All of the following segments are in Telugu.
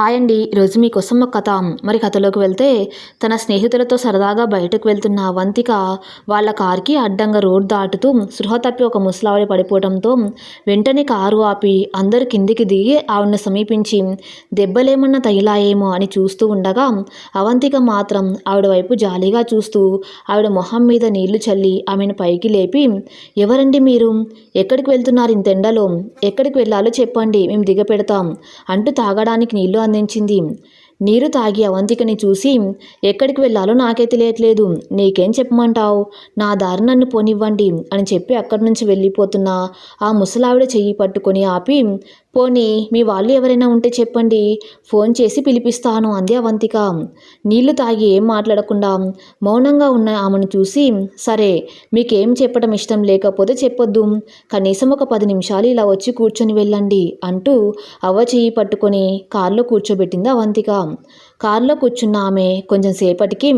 హాయ్ అండి ఈరోజు మీకోసం ఒక కథ. మరి కథలోకి వెళ్తే తన స్నేహితులతో సరదాగా బయటకు వెళ్తున్న అవంతిక వాళ్ళ కార్కి అడ్డంగా రోడ్ దాటుతూ సృహ తప్పి ఒక ముసలావిడ పడిపోవడంతో వెంటనే కారు ఆపి అందరు కిందికి దిగి ఆవిడను సమీపించి దెబ్బలేమన్నా తగిలాయేమో అని చూస్తూ ఉండగా అవంతిక మాత్రం ఆవిడ వైపు జాలీగా చూస్తూ ఆవిడ మొహం మీద నీళ్ళు చల్లి ఆమెను పైకి లేపి ఎవరండి మీరు? ఎక్కడికి వెళ్తున్నారు ఇంత ఎండలో ఎక్కడికి వెళ్ళాలో చెప్పండి మేము దిగపెడతాం అంటూ తాగడానికి నీళ్ళు అందించింది నీరు తాగి అవంతికని చూసి ఎక్కడికి వెళ్ళాలో నాకే తెలియట్లేదు. నీకేం చెప్పమంటావు? నా దారి నన్ను పోనివ్వండి అని చెప్పి అక్కడి నుంచి వెళ్ళిపోతున్న ఆ ముసలావిడ చెయ్యి పట్టుకొని ఆపి పోనీ మీ వాళ్ళు ఎవరైనా ఉంటే చెప్పండి. ఫోన్ చేసి పిలిపిస్తాను అంది అవంతిక నీళ్ళు తాగి ఏం మాట్లాడకుండా మౌనంగా ఉన్న ఆమెను చూసి సరే మీకేం చెప్పడం ఇష్టం లేకపోతే చెప్పొద్దు. కనీసం ఒక పది నిమిషాలు ఇలా వచ్చి కూర్చొని వెళ్ళండి అంటూ అవ్వ చెయ్యి పట్టుకొని కారులో కూర్చోబెట్టింది అవంతిక కారులో కూర్చున్న ఆమె కొంచెం సేపటికి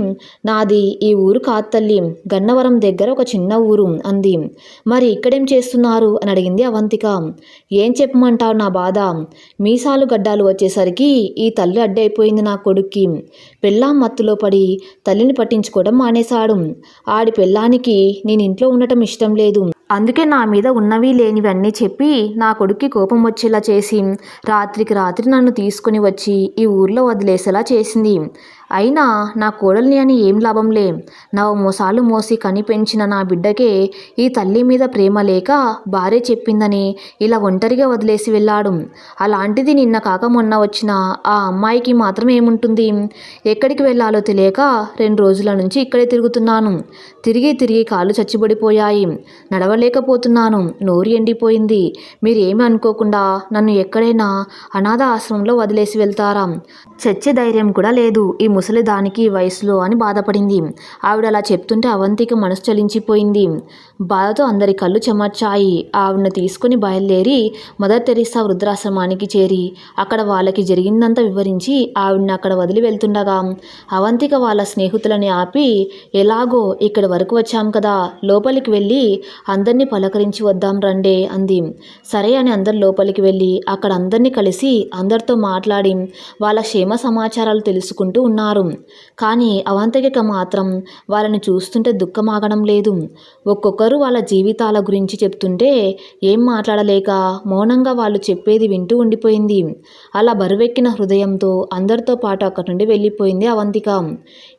నాది ఈ ఊరు కాదు తల్లి గన్నవరం దగ్గర ఒక చిన్న ఊరు అంది. మరి ఇక్కడేం చేస్తున్నారు? అని అడిగింది అవంతిక. ఏం చెప్పమంటావు నా బాధ? మీసాలు గడ్డాలు వచ్చేసరికి ఈ తల్లి అడ్డైపోయింది నా కొడుక్కి. పెళ్ళాం మత్తులో పడి తల్లిని పట్టించుకోవడం మానేశాడు. ఆడి పెళ్ళానికి నేను ఇంట్లో ఉండటం ఇష్టం లేదు. అందుకే నా మీద ఉన్నవి లేనివన్నీ చెప్పి నా కొడుక్కి కోపం వచ్చేలా చేసి రాత్రికి రాత్రి నన్ను తీసుకుని వచ్చి ఈ ఊర్లో వదిలేసేలా చేసింది. అయినా నా కోడల్ని అని ఏం లాభంలే? నా మోసాలు మోసి కని పెంచిన నా బిడ్డకే ఈ తల్లి మీద ప్రేమ లేక భార్య చెప్పిందని ఇలా ఒంటరిగా వదిలేసి వెళ్ళాడు. అలాంటిది నిన్న కాక మొన్న వచ్చిన ఆ అమ్మాయికి మాత్రం ఏముంటుంది? ఎక్కడికి వెళ్ళాలో తెలియక రెండు రోజుల నుంచి ఇక్కడే తిరుగుతున్నాను. తిరిగి తిరిగి కాళ్ళు చచ్చిబడిపోయాయి నడవలేకపోతున్నాను. నోరు ఎండిపోయింది. మీరేమి అనుకోకుండా నన్ను ఎక్కడైనా అనాథ ఆశ్రమంలో వదిలేసి వెళ్తారా? చచ్చే ధైర్యం కూడా లేదు. ఈ ముసలి దానికి వయసులో అని బాధపడింది. ఆవిడ అలా చెప్తుంటే అవంతికి మనసు చలించిపోయింది. బాధతో అందరి కళ్ళు చెమర్చాయి. ఆవిడను తీసుకుని బయలుదేరి మదర్ తెరీసా వృద్ధాశ్రమానికి చేరి అక్కడ వాళ్ళకి జరిగిందంతా వివరించి ఆవిడని అక్కడ వదిలి వెళ్తుండగా అవంతిక వాళ్ళ స్నేహితులని ఆపి ఎలాగో ఇక్కడ వరకు వచ్చాం కదా లోపలికి వెళ్ళి అందరినీ పలకరించి వద్దాం రండే అంది. సరే అని అందరు లోపలికి వెళ్ళి అక్కడ అందరినీ కలిసి అందరితో మాట్లాడి వాళ్ళ క్షేమ సమాచారాలు తెలుసుకుంటూ ఉన్నారు. కానీ అవంతికక మాత్రం వాళ్ళని చూస్తుంటే దుఃఖమాగడం లేదు. ఒక్కొక్కరు వాళ్ళ జీవితాల గురించి చెప్తుంటే ఏం మాట్లాడలేక మౌనంగా వాళ్ళు చెప్పేది వింటూ ఉండిపోయింది. అలా బరువెక్కిన హృదయంతో అందరితో పాటు అక్కడి నుండి వెళ్ళిపోయింది అవంతిక.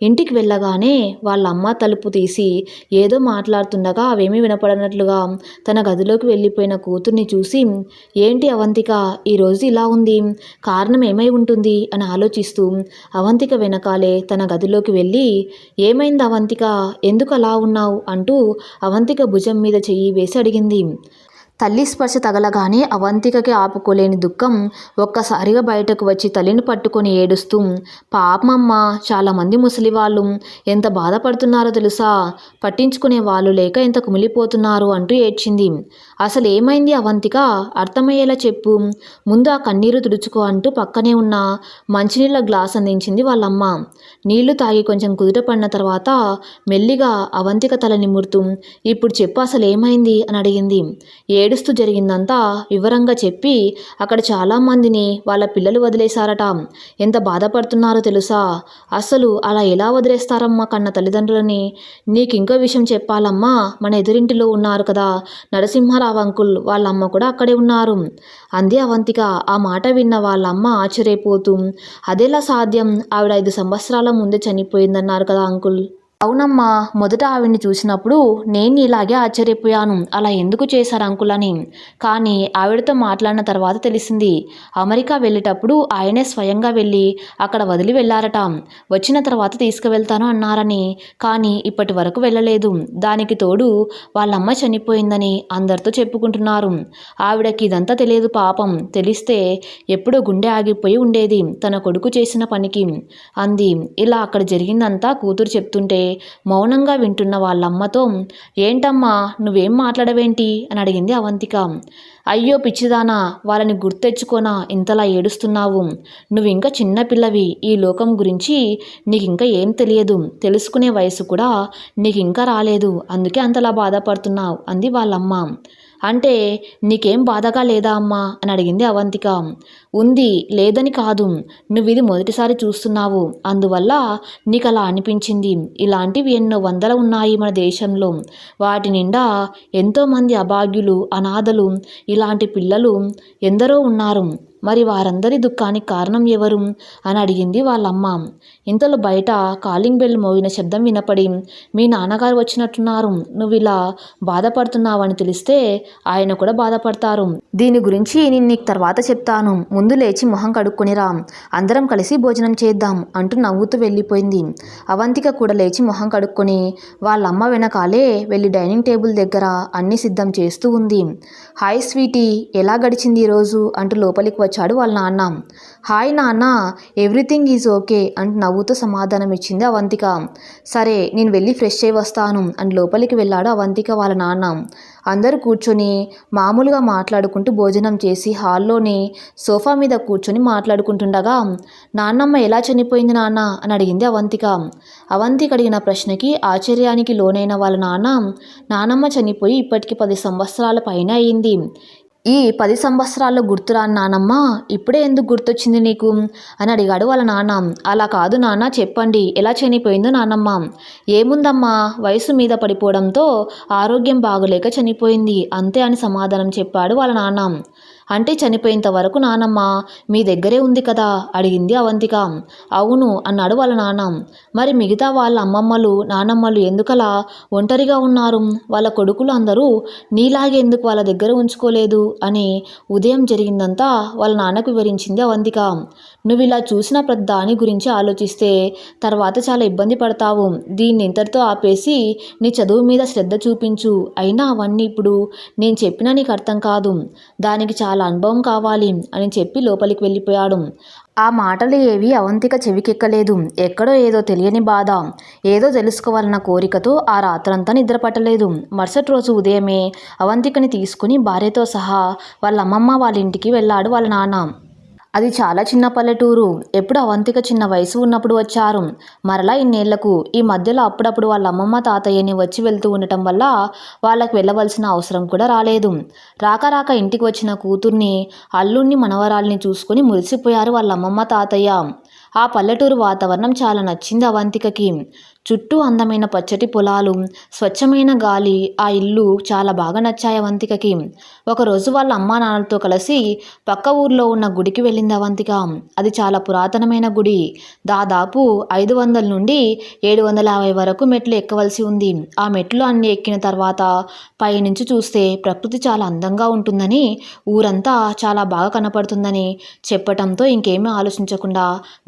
ఇంటికి వెళ్ళగానే వాళ్ళ అమ్మ తలుపు తీసి ఏదో మాట్లాడుతుండగా అవేమీ వినపడనట్లుగా తన గదిలోకి వెళ్ళిపోయిన కూతుర్ని చూసి ఏంటి అవంతిక ఈరోజు ఇలా ఉంది? కారణం ఏమై ఉంటుంది? అని ఆలోచిస్తూ అవంతిక వెనకాలే తన గదిలోకి వెళ్ళి ఏమైంది అవంతిక? ఎందుకు అలా ఉన్నావు? అంటూ అవంతిక భుజం మీద చెయ్యి వేసి అడిగింది. తల్లి స్పర్శ తగలగానే అవంతికకి ఆపుకోలేని దుఃఖం ఒక్కసారిగా బయటకు వచ్చి తల్లిని పట్టుకొని ఏడుస్తూ పాపమమ్మ చాలామంది ముసలి వాళ్ళు ఎంత బాధపడుతున్నారో తెలుసా? పట్టించుకునే వాళ్ళు లేక ఎంత కుమిలిపోతున్నారు? అంటూ ఏడ్చింది. అసలు ఏమైంది అవంతిక? అర్థమయ్యేలా చెప్పు. ముందు ఆ కన్నీరు తుడుచుకో అంటూ పక్కనే ఉన్న మంచినీళ్ళ గ్లాస్ అందించింది వాళ్ళమ్మ. నీళ్ళు తాగి కొంచెం కుదుట పడిన తర్వాత మెల్లిగా అవంతిక తల నిమురుతూ ఇప్పుడు చెప్పు అసలు ఏమైంది అని అడిగింది. ఏడుస్తూ జరిగిందంతా వివరంగా చెప్పి అక్కడ చాలామందిని వాళ్ళ పిల్లలు వదిలేశారట. ఎంత బాధపడుతున్నారో తెలుసా? అసలు అలా ఎలా వదిలేస్తారమ్మా కన్న తల్లిదండ్రులని? నీకు ఇంకో విషయం చెప్పాలమ్మా. మన ఎదురింటిలో ఉన్నారు కదా నరసింహారావు అంకుల్. వాళ్ళ అమ్మ కూడా అక్కడే ఉన్నారు. అంది అవంతిక. ఆ మాట విన్న వాళ్ళ అమ్మ ఆశ్చర్యపోతూ. అదేలా సాధ్యం. ఆవిడ ఐదు సంవత్సరాల ముందే చనిపోయిందన్నారు కదా అంకుల్. అవునమ్మా మొదట ఆవిడ్ని చూసినప్పుడు నేను ఇలాగే ఆశ్చర్యపోయాను. అలా ఎందుకు చేశారు అంకులని కానీ ఆవిడతో మాట్లాడిన తర్వాత తెలిసింది. అమెరికా వెళ్ళేటప్పుడు ఆయనే స్వయంగా వెళ్ళి అక్కడ వదిలి వెళ్ళారట. వచ్చిన తర్వాత తీసుకువెళ్తాను అన్నారని. కానీ ఇప్పటి వరకు వెళ్ళలేదు. దానికి తోడు వాళ్ళమ్మ చనిపోయిందని అందరితో చెప్పుకుంటున్నారు. ఆవిడకి ఇదంతా తెలియదు పాపం. తెలిస్తే ఎప్పుడో గుండె ఆగిపోయి ఉండేది తన కొడుకు చేసిన పనికి. అంది ఇలా అక్కడ జరిగిందంతా కూతురు చెప్తుంటే మౌనంగా వింటున్న వాళ్ళమ్మతో ఏంటమ్మా నువ్వేం మాట్లాడవేంటి? అని అడిగింది అవంతిక. అయ్యో పిచ్చిదానా వాళ్ళని గుర్తెచ్చుకోనా ఇంతలా ఏడుస్తున్నావు? నువ్వు ఇంకా చిన్నపిల్లవి ఈ లోకం గురించి నీకు ఇంకా ఏం తెలియదు. తెలుసుకునే వయసు కూడా నీకు ఇంకా రాలేదు. అందుకే అంతలా బాధపడుతున్నావు అంది వాళ్ళమ్మ. అంటే నీకేం బాధగా లేదా అమ్మా? అని అడిగింది అవంతిక. ఉంది లేదని కాదు. నువ్వు ఇది మొదటిసారి చూస్తున్నావు. అందువల్ల నీకు అలా అనిపించింది. ఇలాంటివి ఎన్నో వందలు ఉన్నాయి మన దేశంలో. వాటి నిండా ఎంతోమంది అభాగ్యులు అనాథలు ఇలాంటి పిల్లలు ఎందరో ఉన్నారు. మరి వారందరి దుఃఖానికి కారణం ఎవరు? అని అడిగింది వాళ్ళమ్మ. ఇంతలో బయట కాలింగ్ బెల్ మోగిన శబ్దం వినపడి మీ నాన్నగారు వచ్చినట్టున్నారు. నువ్వు ఇలా బాధపడుతున్నావని తెలిస్తే ఆయన కూడా బాధపడతారు. దీని గురించి నేను నీకు తర్వాత చెప్తాను. ముందు లేచి మొహం కడుక్కొనిరా అందరం కలిసి భోజనం చేద్దాం అంటూ నవ్వుతూ వెళ్ళిపోయింది. అవంతిక కూడా లేచి మొహం కడుక్కొని వాళ్ళమ్మ వెనకాలే వెళ్ళి డైనింగ్ టేబుల్ దగ్గర అన్ని సిద్ధం చేస్తూ ఉంది. హాయ్ స్వీటీ ఎలా గడిచింది ఈరోజు అంటూ లోపలికి వచ్చాడు వాళ్ళ నాన్న. హాయ్ నాన్న ఎవ్రీథింగ్ ఈజ్ ఓకే అంటూ నవ్వుతూ సమాధానం ఇచ్చింది అవంతిక. సరే నేను వెళ్ళి ఫ్రెష్ అయి వస్తాను అని లోపలికి వెళ్ళాడు అవంతిక వాళ్ళ నాన్న. అందరూ కూర్చొని మామూలుగా మాట్లాడుకుంటూ భోజనం చేసి హాల్లోని సోఫా మీద కూర్చొని మాట్లాడుకుంటుండగా నాన్నమ్మ ఎలా చనిపోయింది నాన్న? అని అడిగింది అవంతిక. అవంతిక అడిగిన ప్రశ్నకి ఆశ్చర్యానికి లోనైన వాళ్ళ నాన్న నానమ్మ చనిపోయి ఇప్పటికి పది సంవత్సరాల పైన అయింది. ఈ పది సంవత్సరాల్లో గుర్తురాని నానమ్మ? ఇప్పుడే ఎందుకు గుర్తొచ్చింది నీకు? అని అడిగాడు వాళ్ళ నాన్న. అలా కాదు నాన్న చెప్పండి. ఎలా చనిపోయిందో నానమ్మ. ఏముందమ్మా? వయసు మీద పడిపోవడంతో ఆరోగ్యం బాగలేక చనిపోయింది. అంతే అని సమాధానం చెప్పాడు వాళ్ళ నాన్న. అంటే చనిపోయేంత వరకు నానమ్మ మీ దగ్గరే ఉంది కదా? అడిగింది అవంతిక. అవును అన్నాడు వాళ్ళ నాన్న. మరి మిగతా వాళ్ళ అమ్మమ్మలు నానమ్మలు ఎందుకలా ఒంటరిగా ఉన్నారు? వాళ్ళ కొడుకులు అందరూ నీలాగే ఎందుకు వాళ్ళ దగ్గర ఉంచుకోలేదు? అని ఉదయం జరిగిందంతా వాళ్ళ నాన్నకు వివరించింది అవంతిక. నువ్వు ఇలా చూసిన దాని గురించి ఆలోచిస్తే తర్వాత చాలా ఇబ్బంది పడతావు. దీన్ని ఇంతటితో ఆపేసి నీ చదువు మీద శ్రద్ధ చూపించు. అయినా అవన్నీ ఇప్పుడు నేను చెప్పినా నీకు అర్థం కాదు. దానికి చాలా అనుభవం కావాలి అని చెప్పి లోపలికి వెళ్ళిపోయాడు. ఆ మాటలు ఏవి అవంతిక చెవికెక్కలేదు. ఎక్కడో ఏదో తెలియని బాధ. ఏదో తెలుసుకోవాలన్న కోరికతో ఆ రాత్రంతా నిద్రపట్టలేదు. మరుసటి రోజు ఉదయమే అవంతికని తీసుకుని భార్యతో సహా వాళ్ళ అమ్మమ్మ వాళ్ళ ఇంటికి వెళ్ళాడు వాళ్ళ నాన్న. అది చాలా చిన్న పల్లెటూరు. ఎప్పుడు అవంతిక చిన్న వయసు ఉన్నప్పుడు వచ్చారు. మరలా ఇన్నేళ్ళకు ఈ మధ్యలో అప్పుడప్పుడు వాళ్ళ అమ్మమ్మ తాతయ్యని వచ్చి వెళ్తూ ఉండటం వల్ల వాళ్ళకి వెళ్ళవలసిన అవసరం కూడా రాలేదు. రాక రాక ఇంటికి వచ్చిన కూతుర్ని అల్లుణ్ణి మనవరాల్ని చూసుకొని మురిసిపోయారు వాళ్ళ అమ్మమ్మ తాతయ్య. ఆ పల్లెటూరు వాతావరణం చాలా నచ్చింది అవంతికకి. చుట్టూ అందమైన పచ్చటి పొలాలు స్వచ్ఛమైన గాలి ఆ ఇల్లు చాలా బాగా నచ్చాయి అవంతికకి. ఒకరోజు వాళ్ళ అమ్మా నాన్నలతో కలిసి పక్క ఊర్లో ఉన్న గుడికి వెళ్ళింది అవంతిక. అది చాలా పురాతనమైన గుడి. దాదాపు ఐదు వందల నుండి ఏడు వందల యాభై వరకు మెట్లు ఎక్కవలసి ఉంది. ఆ మెట్లు అన్ని ఎక్కిన తర్వాత పైనుంచి చూస్తే ప్రకృతి చాలా అందంగా ఉంటుందని ఊరంతా చాలా బాగా కనపడుతుందని చెప్పటంతో ఇంకేమీ ఆలోచించకుండా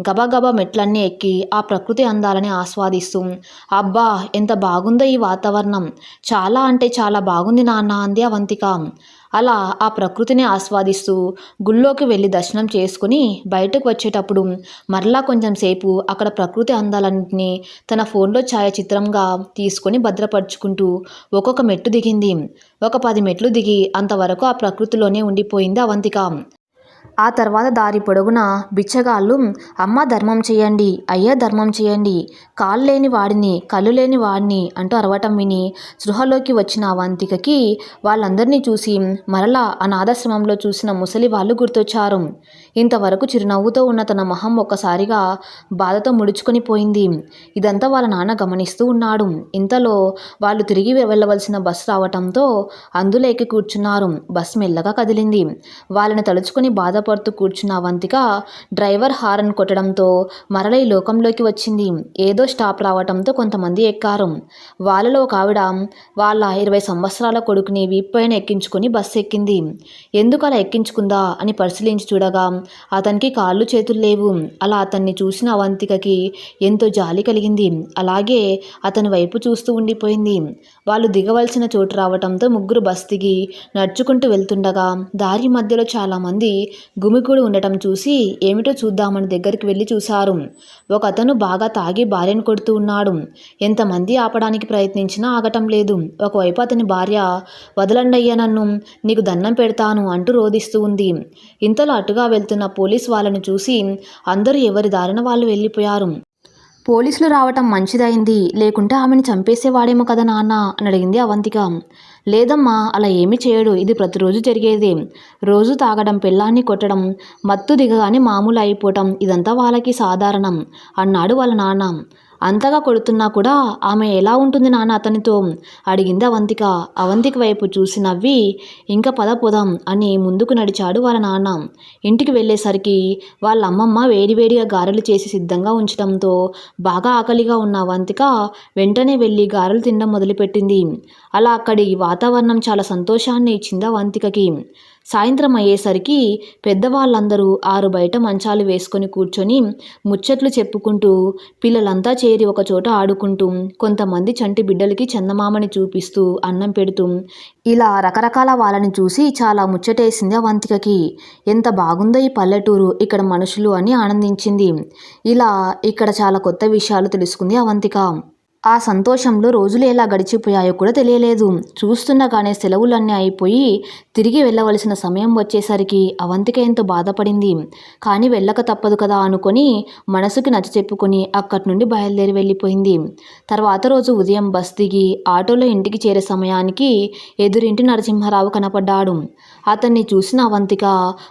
గబగబా మెట్లన్నీ ఎక్కి ఆ ప్రకృతి అందాలని ఆస్వాదిస్తూ అబ్బా ఎంత బాగుందో ఈ వాతావరణం. చాలా అంటే చాలా బాగుంది నాన్న అంది అవంతిక. అలా ఆ ప్రకృతిని ఆస్వాదిస్తూ గుళ్ళోకి వెళ్ళి దర్శనం చేసుకుని బయటకు వచ్చేటప్పుడు మరలా కొంచెం సేపు అక్కడ ప్రకృతి అందాలన్నింటినీ తన ఫోన్లో ఛాయాచిత్రంగా తీసుకొని భద్రపరుచుకుంటూ ఒక్కొక్క మెట్టు దిగింది. ఒక పది మెట్లు దిగి అంతవరకు ఆ ప్రకృతిలోనే ఉండిపోయింది అవంతిక. ఆ తర్వాత దారి పొడవునా బిచ్చగాళ్ళు అమ్మ ధర్మం చేయండి అయ్యా ధర్మం చేయండి కాళ్ళు లేని వాడిని కళ్ళు లేని వాడిని అంటూ అరవటం విని సృహలోకి వచ్చిన అవంతికకి వాళ్ళందరినీ చూసి మరలా అనాథాశ్రమంలో చూసిన ముసలి వాళ్ళు గుర్తొచ్చారు. ఇంతవరకు చిరునవ్వుతో ఉన్న తన మొహం ఒక్కసారిగా బాధతో ముడుచుకొని పోయింది. ఇదంతా వాళ్ళ నాన్న గమనిస్తూ ఉన్నాడు. ఇంతలో వాళ్ళు తిరిగి వెళ్ళవలసిన బస్సు రావటంతో అందులో ఎక్కి కూర్చున్నారు. బస్ మెల్లగా కదిలింది. వాళ్ళని తలుచుకొని బాధపడుతూ కూర్చున్న అవంతిక డ్రైవర్ హారన్ కొట్టడంతో మరల ఈ లోకంలోకి వచ్చింది. ఏదో స్టాప్ రావటంతో కొంతమంది ఎక్కారు. వాళ్ళలో ఒక ఆవిడ వాళ్ళ ఇరవై సంవత్సరాల కొడుకుని వీపైన ఎక్కించుకుని బస్సు ఎక్కింది. ఎందుకు అలా ఎక్కించుకుందా అని పరిశీలించి చూడగా అతనికి కాళ్ళు చేతులు లేవు. అలా అతన్ని చూసిన అవంతికకి ఎంతో జాలి కలిగింది. అలాగే అతని వైపు చూస్తూ ఉండిపోయింది. వాళ్ళు దిగవలసిన చోటు రావటంతో ముగ్గురు బస్ దిగి నడుచుకుంటూ వెళ్తుండగా దారి మధ్యలో చాలామంది గుమికూడి ఉండటం చూసి ఏమిటో చూద్దామని దగ్గరికి వెళ్ళి చూశారు. ఒక అతను బాగా తాగి భార్యను కొడుతూ ఉన్నాడు. ఎంతమంది ఆపడానికి ప్రయత్నించినా ఆగటం లేదు. ఒకవైపు అతని భార్య వదలండయ్య నన్ను నీకు దండం పెడతాను అంటూ రోధిస్తూ ఉంది. ఇంతలో అటుగా వెళ్తున్న పోలీస్ వాళ్ళని చూసి అందరూ ఎవరి దారిన వాళ్ళు వెళ్ళిపోయారు. పోలీసులు రావటం మంచిదైంది. లేకుంటే ఆమెను చంపేసేవాడేమో కదా నాన్న అని అడిగింది అవంతిక. లేదమ్మా అలా ఏమీ చేయడు. ఇది ప్రతిరోజు జరిగేదే. రోజు తాగడం పెళ్ళాన్ని కొట్టడం మత్తు దిగగానే మామూలు అయిపోవటం ఇదంతా వాళ్ళకి సాధారణం అన్నాడు వాళ్ళ నాన్న. అంతగా కొడుతున్నా కూడా ఆమె ఎలా ఉంటుంది నాన్న అతనితో? అడిగింది అవంతిక. అవంతిక వైపు చూసి నవ్వి ఇంకా పద పోదాం అని ముందుకు నడిచాడు వాళ్ళ నాన్న. ఇంటికి వెళ్ళేసరికి వాళ్ళ అమ్మమ్మ వేడివేడిగా గారెలు చేసి సిద్ధంగా ఉంచడంతో బాగా ఆకలిగా ఉన్న అవంతిక వెంటనే వెళ్ళి గారెలు తినడం మొదలుపెట్టింది. అలా అక్కడి వాతావరణం చాలా సంతోషాన్ని ఇచ్చింది అవంతికకి. సాయంత్రం అయ్యేసరికి పెద్దవాళ్ళందరూ ఆరు బయట మంచాలు వేసుకొని కూర్చొని ముచ్చట్లు చెప్పుకుంటూ పిల్లలంతా చేరి ఒక చోట ఆడుకుంటూ కొంతమంది చంటి బిడ్డలకి చందమామని చూపిస్తూ అన్నం పెడుతూ ఇలా రకరకాల వాళ్ళని చూసి చాలా ముచ్చటేసింది అవంతికకి ఎంత బాగుందో ఈ పల్లెటూరు ఇక్కడ మనుషులు అని ఆనందించింది. ఇలా ఇక్కడ చాలా కొత్త విషయాలు తెలుసుకుంది అవంతిక ఆ సంతోషంలో రోజులు ఎలా గడిచిపోయాయో కూడా తెలియలేదు. చూస్తుండగానే సెలవులన్నీ అయిపోయి తిరిగి వెళ్ళవలసిన సమయం వచ్చేసరికి అవంతిక ఎంతో బాధపడింది. కానీ వెళ్ళక తప్పదు కదా అనుకొని మనసుకి నచ్చ చెప్పుకొని అక్కడి నుండి బయలుదేరి వెళ్ళిపోయింది. తర్వాత రోజు ఉదయం బస్ దిగి ఆటోలో ఇంటికి చేరే సమయానికి ఎదురింటి నరసింహారావు కనపడ్డాడు. అతన్ని చూసిన అవంతిక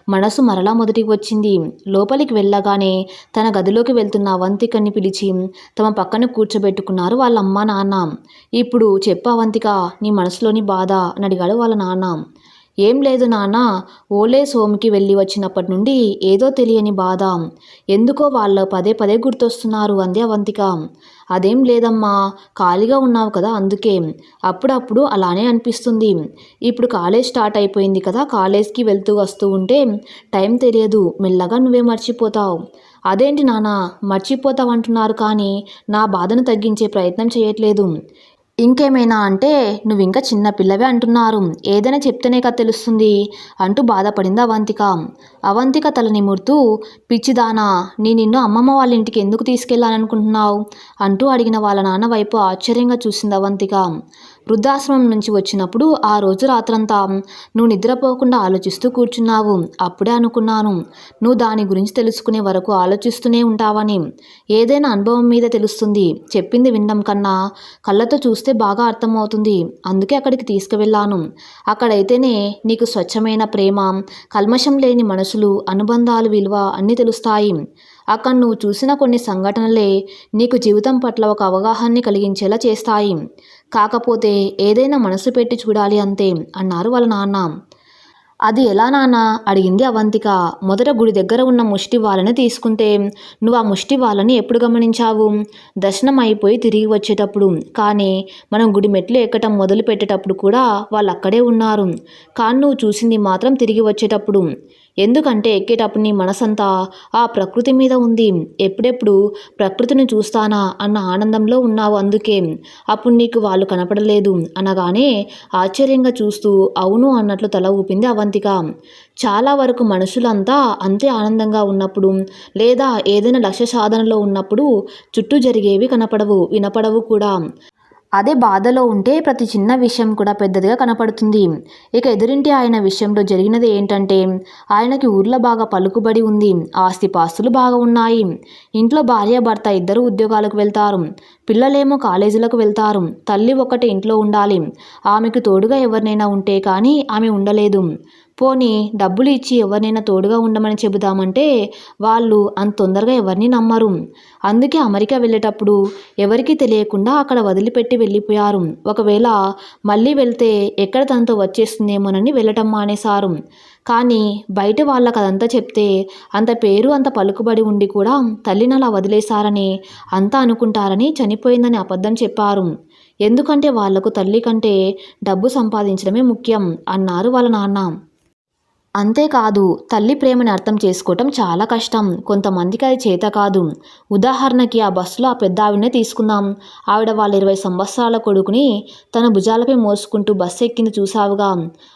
మనసు మరలా మొదటికి వచ్చింది. లోపలికి వెళ్ళగానే తన గదిలోకి వెళ్తున్న అవంతికని పిలిచి తమ పక్కన కూర్చోబెట్టుకున్నారు వాళ్ళ అమ్మ నాన్న ఇప్పుడు చెప్పు అవంతిక నీ మనసులోని బాధ అని అడిగాడు వాళ్ళ నాన్న. ఏం లేదు నాన్న ఓలే సోమ్కి వెళ్ళి వచ్చినప్పటి నుండి ఏదో తెలియని బాధ. ఎందుకో వాళ్ళు పదే పదే గుర్తొస్తున్నారు అంది అవంతిక. అదేం లేదమ్మా ఖాళీగా ఉన్నావు కదా అందుకే. అప్పుడప్పుడు అలానే అనిపిస్తుంది. ఇప్పుడు కాలేజ్ స్టార్ట్ అయిపోయింది కదా కాలేజ్కి వెళ్తూ వస్తూ ఉంటే టైం తెలియదు మెల్లగా నువ్వే మర్చిపోతావు. అదేంటి నాన్న మర్చిపోతావంటున్నారు కానీ నా బాధను తగ్గించే ప్రయత్నం చేయట్లేదు. ఇంకేమైనా అంటే నువ్వు ఇంకా చిన్న పిల్లవే అంటున్నారు. ఏదైనా చెప్తేనే కదా తెలుస్తుంది అంటూ బాధపడింది అవంతిక. అవంతిక తల నిమురుతూ పిచ్చిదానా నీ నిన్ను అమ్మమ్మ వాళ్ళ ఇంటికి ఎందుకు తీసుకెళ్ళాలనుకుంటున్నావు అంటూ అడిగిన వాళ్ళ నాన్న వైపు ఆశ్చర్యంగా చూసింది అవంతిక. వృద్ధాశ్రమం నుంచి వచ్చినప్పుడు ఆ రోజు రాత్రంతా నువ్వు నిద్రపోకుండా ఆలోచిస్తూ కూర్చున్నావు. అప్పుడే అనుకున్నాను. నువ్వు దాని గురించి తెలుసుకునే వరకు ఆలోచిస్తూనే ఉంటావని. ఏదైనా అనుభవం మీద తెలుస్తుంది. చెప్పింది వినడం కన్నా కళ్ళతో చూస్తే బాగా అర్థమవుతుంది. అందుకే అక్కడికి తీసుకువెళ్ళాను. అక్కడైతేనే నీకు స్వచ్ఛమైన ప్రేమ కల్మషం లేని మనసులు అనుబంధాలు విలువ అన్నీ తెలుస్తాయి. అక్కడ నువ్వు చూసిన కొన్ని సంఘటనలే నీకు జీవితం పట్ల ఒక అవగాహనని కలిగించేలా చేస్తాయి. కాకపోతే ఏదైనా మనసు పెట్టి చూడాలి అంతే అన్నారు వాళ్ళ నాన్న. అది ఎలా నాన్న? అడిగింది అవంతిక. మొదట గుడి దగ్గర ఉన్న ముష్టి వాళ్ళని తీసుకుంటే నువ్వు ఆ ముష్టి వాళ్ళని ఎప్పుడు గమనించావు? దర్శనం అయిపోయి తిరిగి వచ్చేటప్పుడు. కానీ మనం గుడి మెట్లు ఎక్కటం మొదలు పెట్టేటప్పుడు కూడా వాళ్ళు అక్కడే ఉన్నారు. కానీ నువ్వు చూసింది మాత్రం తిరిగి వచ్చేటప్పుడు. ఎందుకంటే ఎక్కేటప్పుడు నీ మనసంతా ఆ ప్రకృతి మీద ఉంది. ఎప్పుడెప్పుడు ప్రకృతిని చూస్తానా అన్న ఆనందంలో ఉన్నావు అందుకే. అప్పుడు నీకు వాళ్ళు కనపడలేదు అనగానే ఆశ్చర్యంగా చూస్తూ అవును అన్నట్లు తల ఊపింది అవంతిక. చాలా వరకు మనుషులంతా అంతే ఆనందంగా ఉన్నప్పుడు లేదా ఏదైనా లక్ష్య సాధనలో ఉన్నప్పుడు చుట్టూ జరిగేవి కనపడవు వినపడవు కూడా. అదే బాధలో ఉంటే ప్రతి చిన్న విషయం కూడా పెద్దదిగా కనపడుతుంది. ఇక ఎదురింటి ఆయన విషయంలో జరిగినది ఏంటంటే ఆయనకి ఊర్లో బాగా పలుకుబడి ఉంది. ఆస్తిపాస్తులు బాగా ఉన్నాయి. ఇంట్లో భార్య భర్త ఇద్దరు ఉద్యోగాలకు వెళ్తారు. పిల్లలేమో కాలేజీలకు వెళ్తారు. తల్లి ఒకటి ఇంట్లో ఉండాలి. ఆమెకు తోడుగా ఎవరినైనా ఉంటే కానీ ఆమె ఉండలేదు. పోనీ డబ్బులు ఇచ్చి ఎవరినైనా తోడుగా ఉండమని చెబుదామంటే వాళ్ళు అంత తొందరగా ఎవరిని నమ్మరు. అందుకే అమెరికా వెళ్ళేటప్పుడు ఎవరికీ తెలియకుండా అక్కడ వదిలిపెట్టి వెళ్ళిపోయారు. ఒకవేళ మళ్ళీ వెళ్తే ఎక్కడ తనతో వచ్చేస్తుందేమోనని వెళ్ళటం మానేశారు. కానీ బయట వాళ్ళకు అదంతా చెప్తే అంత పేరు అంత పలుకుబడి ఉండి కూడా తల్లిని అలా వదిలేశారని అంతా అనుకుంటారని చనిపోయిందని అబద్ధం చెప్పారు. ఎందుకంటే వాళ్ళకు తల్లి కంటే డబ్బు సంపాదించడమే ముఖ్యం అన్నారు వాళ్ళ నాన్న. అంతేకాదు తల్లి ప్రేమని అర్థం చేసుకోవటం చాలా కష్టం. కొంతమందికి అది చేత కాదు. ఉదాహరణకి ఆ బస్సులో ఆ పెద్ద ఆవిడనే తీసుకుందాం. ఆవిడ వాళ్ళ ఇరవై సంవత్సరాల కొడుకుని తన భుజాలపై మోసుకుంటూ బస్సు ఎక్కింది చూసావుగా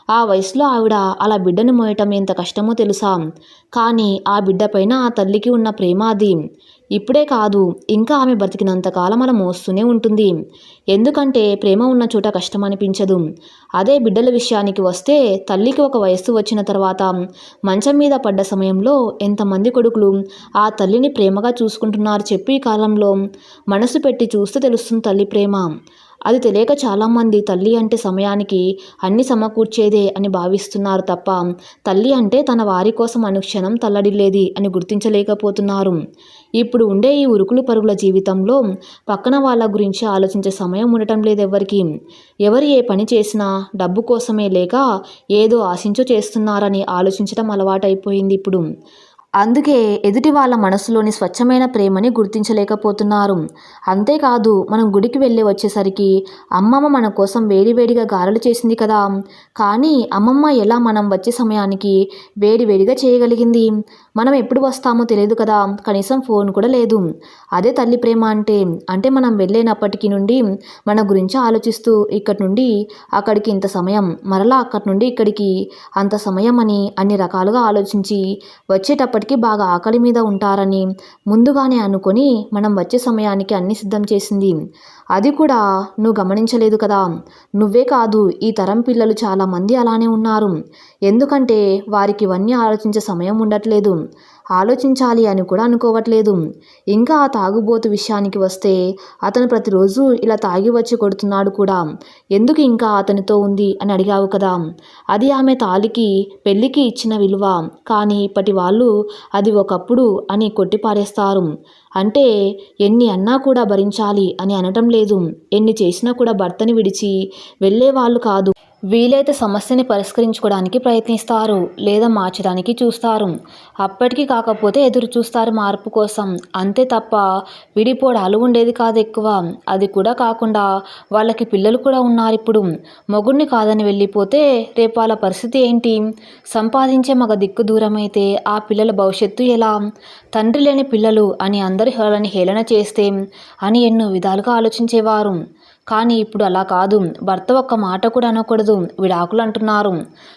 ఆ వయసులో ఆవిడ అలా బిడ్డను మోయటం ఎంత కష్టమో తెలుసా? కానీ ఆ బిడ్డపైన ఆ తల్లికి ఉన్న ప్రేమ అది. ఇప్పుడే కాదు ఇంకా ఆమె బ్రతికినంతకాలం అలా మోస్తూనే ఉంటుంది. ఎందుకంటే ప్రేమ ఉన్న చోట కష్టం అనిపించదు అదే బిడ్డల విషయానికి వస్తే తల్లికి ఒక వయస్సు వచ్చిన తర్వాత మంచం మీద పడ్డ సమయంలో ఎంతమంది కొడుకులు ఆ తల్లిని ప్రేమగా చూసుకుంటున్నారు చెప్పి ఈ కాలంలో మనసు పెట్టి చూస్తే తెలుస్తుంది తల్లి ప్రేమ. అది తెలియక చాలామంది తల్లి అంటే సమయానికి అన్ని సమకూర్చేదే అని భావిస్తున్నారు తప్ప తల్లి అంటే తన వారి కోసం అనుక్షణం తల్లడిల్లేది అని గుర్తించలేకపోతున్నారు. ఇప్పుడు ఉండే ఈ ఉరుకులు పరుగుల జీవితంలో పక్కన వాళ్ళ గురించి ఆలోచించే సమయం ఉండటం లేదు ఎవరికి ఎవరు ఏ పని చేసినా డబ్బు కోసమే లేక ఏదో ఆశించో చేస్తున్నారని ఆలోచించడం అలవాటైపోయింది ఇప్పుడు. అందుకే ఎదుటి వాళ్ళ మనసులోని స్వచ్ఛమైన ప్రేమని గుర్తించలేకపోతున్నారు. అంతేకాదు మనం గుడికి వెళ్ళి వచ్చేసరికి అమ్మమ్మ మన కోసం వేడివేడిగా గారెలు చేసింది కదా. కానీ అమ్మమ్మ ఎలా మనం వచ్చే సమయానికి వేడివేడిగా చేయగలిగింది? మనం ఎప్పుడు వస్తామో తెలియదు కదా కనీసం ఫోన్ కూడా లేదు. అదే తల్లి ప్రేమ అంటే అంటే మనం వెళ్ళేనప్పటికీ నుండి మన గురించి ఆలోచిస్తూ ఇక్కడి నుండి అక్కడికి ఇంత సమయం మరలా అక్కడి నుండి ఇక్కడికి అంత సమయం అని అన్ని రకాలుగా ఆలోచించి వచ్చేటప్పటికి బాగా ఆకలి మీద ఉంటారని ముందుగానే అనుకొని మనం వచ్చే సమయానికి అన్ని సిద్ధం చేసింది. అది కూడా నువ్వు గమనించలేదు కదా. నువ్వే కాదు ఈ తరం పిల్లలు చాలామంది అలానే ఉన్నారు. ఎందుకంటే వారికి ఇవన్నీ ఆలోచించే సమయం ఉండట్లేదు. ఆలోచించాలి అని కూడా అనుకోవట్లేదు. ఇంకా ఆ తాగుబోతు విషయానికి వస్తే అతను ప్రతిరోజు ఇలా తాగి వచ్చి కొడుతున్నాడు కూడా. ఎందుకు ఇంకా అతనితో ఉంది అని అడిగావు కదా. అది ఆమె తాలికి పెళ్ళికి ఇచ్చిన విలువ. కానీ ఇప్పటి వాళ్ళు అది ఒకప్పుడు అని కొట్టిపారేస్తారు. అంటే ఎన్ని అన్నా కూడా భరించాలి అని అనటం లేదు. ఎన్ని చేసినా కూడా భర్తని విడిచి వెళ్ళే వాళ్ళు కాదు. వీలైతే సమస్యని పరిష్కరించుకోవడానికి ప్రయత్నిస్తారు లేదా మార్చడానికి చూస్తారు. అప్పటికి కాకపోతే ఎదురు చూస్తారు మార్పు కోసం. అంతే తప్ప విడిపోడాలు ఉండేది కాదు ఎక్కువ. అది కూడా కాకుండా వాళ్ళకి పిల్లలు కూడా ఉన్నారు ఇప్పుడు. మొగుడిని కాదని వెళ్ళిపోతే రేపు వాళ్ళ పరిస్థితి ఏంటి? సంపాదించే మగ దిక్కు దూరమైతే ఆ పిల్లల భవిష్యత్తు ఎలా? తండ్రి లేని పిల్లలు అని అందరూ వాళ్ళని హేళన చేస్తే అని ఎన్నో విధాలుగా ఆలోచించేవారు. కానీ ఇప్పుడు అలా కాదు. భర్త ఒక్క మాట కూడా అనకూడదు. విడాకులు అంటున్నారు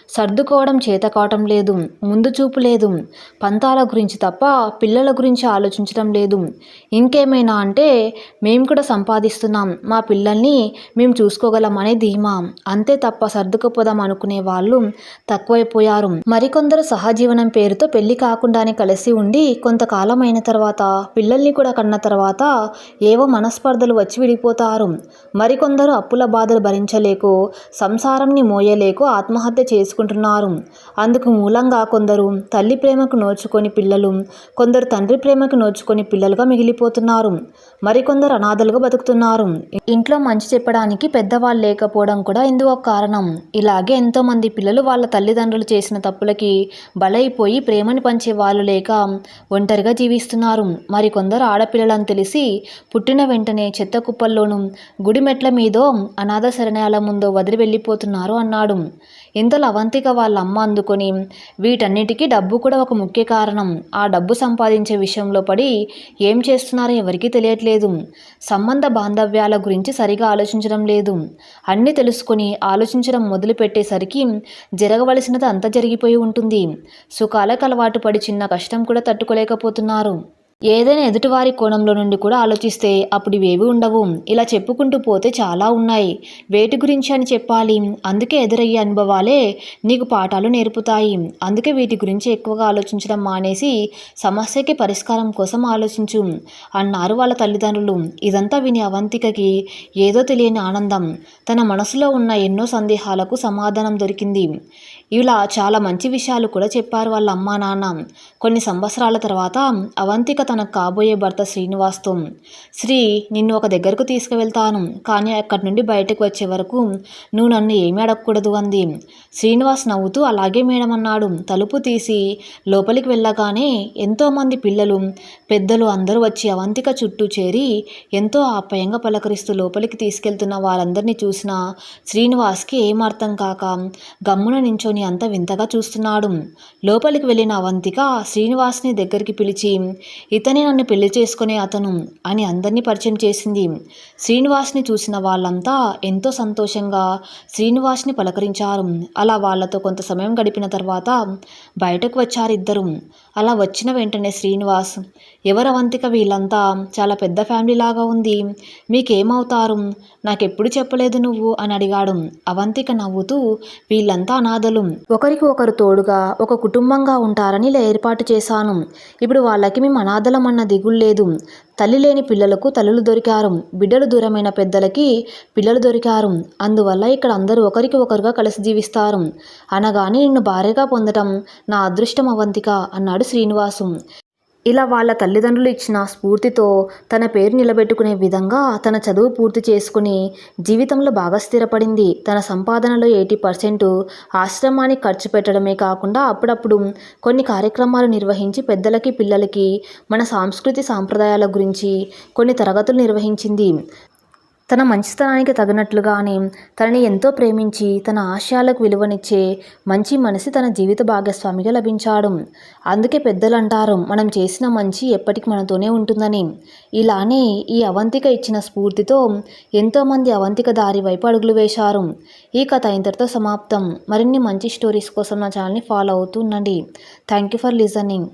సర్దుకోవడం చేత కావటం లేదు. ముందు చూపు లేదు. పంతాల గురించి తప్ప పిల్లల గురించి ఆలోచించడం లేదు. ఇంకేమైనా అంటే మేము కూడా సంపాదిస్తున్నాం. మా పిల్లల్ని మేము చూసుకోగలం అనే ధీమా. అంతే తప్ప సర్దుకుపోదాం అనుకునే వాళ్ళు తక్కువైపోయారు. మరికొందరు సహజీవనం పేరుతో పెళ్ళి కాకుండానే కలిసి ఉండి కొంతకాలం అయిన తర్వాత పిల్లల్ని కూడా కన్న తర్వాత ఏవో మనస్పర్ధలు వచ్చి విడిపోతారు. మరికొందరు అప్పుల బాధలు భరించలేకో సంసారంని మోయలేకో ఆత్మహత్య చేసుకుంటున్నారు. అందుకు మూలంగా కొందరు తల్లి ప్రేమకు నోచుకొని పిల్లలు కొందరు తండ్రి ప్రేమకు నోచుకొని పిల్లలుగా మిగిలిపోతున్నారు. మరికొందరు అనాథలుగా బతుకుతున్నారు. ఇంట్లో మంచి చెప్పడానికి పెద్దవాళ్ళు లేకపోవడం కూడా ఇందుకు ఒక కారణం. ఇలాగే ఎంతోమంది పిల్లలు వాళ్ళ తల్లిదండ్రులు చేసిన తప్పులకి బలైపోయి ప్రేమని పంచే వాళ్ళు లేక ఒంటరిగా జీవిస్తున్నారు. మరికొందరు ఆడపిల్లలని తెలిసి పుట్టిన వెంటనే చెత్త కుప్పల్లోనూ గుడి మెట్ల మీదో అనాథ శరణాల ముందో వదిలి వెళ్ళిపోతున్నారు అన్నాడు. ఇంతలో అవంతిక వాళ్ళ అమ్మ అందుకొని వీటన్నిటికీ డబ్బు కూడా ఒక ముఖ్య కారణం. ఆ డబ్బు సంపాదించే విషయంలో పడి ఏం చేస్తున్నారో ఎవరికీ తెలియట్లేదు. సంబంధ బాంధవ్యాల గురించి సరిగా ఆలోచించడం లేదు. అన్నీ తెలుసుకొని ఆలోచించడం మొదలుపెట్టేసరికి జరగవలసినది అంతా జరిగిపోయి ఉంటుంది. సుఖాలకు అలవాటు పడి చిన్న కష్టం కూడా తట్టుకోలేకపోతున్నారు. ఏదైనా ఎదుటివారి కోణంలో నుండి కూడా ఆలోచిస్తే అప్పుడు ఇవేవి ఉండవు. ఇలా చెప్పుకుంటూ పోతే చాలా ఉన్నాయి. వేటి గురించి అని చెప్పాలి. అందుకే ఎదురయ్యే అనుభవాలే నీకు పాఠాలు నేర్పుతాయి. అందుకే వీటి గురించి ఎక్కువగా ఆలోచించడం మానేసి సమస్యకి పరిష్కారం కోసం ఆలోచించు. అన్నారు వాళ్ళ తల్లిదండ్రులు. ఇదంతా విని అవంతికకి ఏదో తెలియని ఆనందం. తన మనసులో ఉన్న ఎన్నో సందేహాలకు సమాధానం దొరికింది. ఇలా చాలా మంచి విషయాలు కూడా చెప్పారు వాళ్ళ అమ్మా నాన్న. కొన్ని సంవత్సరాల తర్వాత అవంతిక తనకు కాబోయే భర్త శ్రీనివాస్తో శ్రీ నిన్ను ఒక దగ్గరకు తీసుకువెళ్తాను కానీ అక్కడి నుండి బయటకు వచ్చే వరకు నువ్వు నన్ను ఏమీ అడగకూడదు అంది. శ్రీనివాస్ నవ్వుతూ అలాగే మేడం అన్నాడు. తలుపు తీసి లోపలికి వెళ్ళగానే ఎంతోమంది పిల్లలు పెద్దలు అందరూ వచ్చి అవంతిక చుట్టూ చేరి ఎంతో ఆప్యాయంగా పలకరిస్తూ లోపలికి తీసుకెళ్తున్న వారందరినీ చూసిన శ్రీనివాస్కి ఏం అర్థం కాక గమ్మున నించొని అంత వింతగా చూస్తున్నాడు. లోపలికి వెళ్ళిన అవంతిక శ్రీనివాస్ని దగ్గరికి పిలిచి ఇతనే నన్ను పెళ్ళి చేసుకునే అతను అని అందరినీ పరిచయం చేసింది. శ్రీనివాస్ని చూసిన వాళ్ళంతా ఎంతో సంతోషంగా శ్రీనివాస్ని పలకరించారు. అలా వాళ్ళతో కొంత సమయం గడిపిన తర్వాత బయటకు వచ్చారు ఇద్దరు. అలా వచ్చిన వెంటనే శ్రీనివాస్ ఎవరు అవంతిక? వీళ్ళంతా చాలా పెద్ద ఫ్యామిలీ లాగా ఉంది. మీకేమవుతారు? నాకెప్పుడు చెప్పలేదు నువ్వు అని అడిగాడు. అవంతిక నవ్వుతూ వీళ్ళంతా అనాథలు. ఒకరికి ఒకరు తోడుగా ఒక కుటుంబంగా ఉంటారని ఇలా ఏర్పాటు చేశాను. ఇప్పుడు వాళ్ళకి మేము అనాథలమన్న దిగులు లేదు. తల్లి లేని పిల్లలకు తల్లులు దొరికారు. బిడ్డలు దూరమైన పెద్దలకి పిల్లలు దొరికారు. అందువల్ల ఇక్కడ అందరూ ఒకరికి ఒకరుగా కలిసి జీవిస్తారు. అనగానే నిన్ను భార్యగా పొందటం నా అదృష్టం అవంతిక అన్నాడు శ్రీనివాసు. ఇలా వాళ్ళ తల్లిదండ్రులు ఇచ్చిన స్ఫూర్తితో తన పేరు నిలబెట్టుకునే విధంగా తన చదువు పూర్తి చేసుకుని జీవితంలో బాగా స్థిరపడింది తన సంపాదనలో ఎయిటీ పర్సెంట్ ఆశ్రమానికి ఖర్చు పెట్టడమే కాకుండా అప్పుడప్పుడు కొన్ని కార్యక్రమాలు నిర్వహించి పెద్దలకి పిల్లలకి మన సాంస్కృతి సాంప్రదాయాల గురించి కొన్ని తరగతులు నిర్వహించింది. తన మంచితనానికి తగినట్లుగానే తనని ఎంతో ప్రేమించి తన ఆశయాలకు విలువనిచ్చే మంచి మనిషి తన జీవిత భాగస్వామిగా లభించాడు. అందుకే పెద్దలు అంటారు మనం చేసిన మంచి ఎప్పటికి మనతోనే ఉంటుందని. ఇలానే ఈ అవంతిక ఇచ్చిన స్ఫూర్తితో ఎంతోమంది అవంతిక దారి వైపు అడుగులు వేశారు. ఈ కథ ఇంతటితో సమాప్తం. మరిన్ని మంచి స్టోరీస్ కోసం నా ఛానల్ని ఫాలో అవుతూ ఉండండి. Thank you for listening.